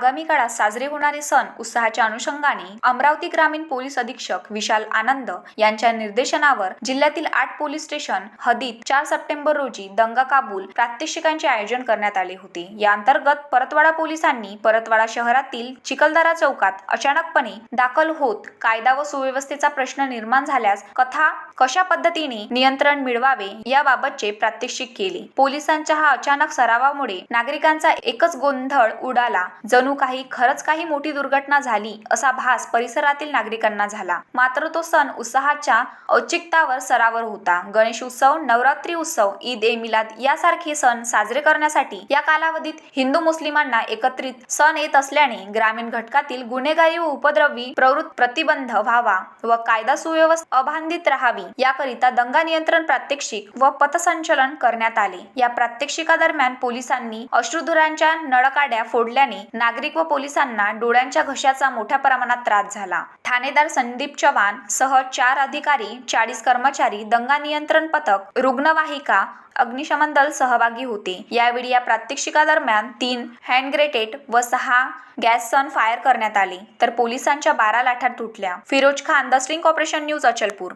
आगामी काळात साजरे होणारे सण उत्साहाच्या अनुषंगाने अमरावती ग्रामीण पोलीस अधीक्षक विशाल आनंद यांच्या निर्देशनावर जिल्ह्यातील आठ पोलीस स्टेशन हदीत चार सप्टेंबर रोजी दंगा काबूल प्रात्यक्षिकांचे आयोजन करण्यात आले होते. या अंतर्गत परतवाडा पोलिसांनी परतवाडा शहरातील चिखलदरा चौकात अचानकपणे दाखल होत कायदा व सुव्यवस्थेचा प्रश्न निर्माण झाल्यास कथा कशा पद्धतीने नियंत्रण मिळवावे याबाबतचे प्रात्यक्षिक केले. पोलिसांच्या हा अचानक सरावामुळे नागरिकांचा एकच गोंधळ उडाला. जणू काही खरंच काही मोठी दुर्घटना झाली असा भास परिसरातील नागरिकांना झाला. मात्र तो सण उत्साहाच्या औचित्यावर सरावर होता. गणेश उत्सव नवरात्री उत्सव ईद ए मिलाद यासारखे सण साजरे करण्यासाठी या कालावधीत हिंदू मुस्लिमांना एकत्रित सण येत असल्याने ग्रामीण घटकातील गुन्हेगारी व उपद्रवी प्रवृत्त प्रतिबंध व्हावा व कायदा सुव्यवस्था अभांधित राहावी याकरिता दंगा नियंत्रण प्रात्यक्षिक व पथसंचलन करण्यात आले. या प्रात्यक्षिकादरम्यान पोलिसांनी अश्रुधुरांच्या नळकाड्या फोडल्याने नागरिक व पोलिसांना डोळ्यांच्या घशाचा मोठ्या प्रमाणात त्रास झाला. ठाणेदार संदीप चव्हाण सह चार अधिकारी चाळीस कर्मचारी दंगा नियंत्रण पथक रुग्णवाहिका अग्निशमन दल सहभागी होते. यावेळी या प्रात्यक्षिकादरम्यान तीन हँडग्रेटेड व सहा गॅस सन फायर करण्यात आले. तर पोलिसांच्या बारा लाठा तुटल्या. Firoz Khan the string operation news Achalpur.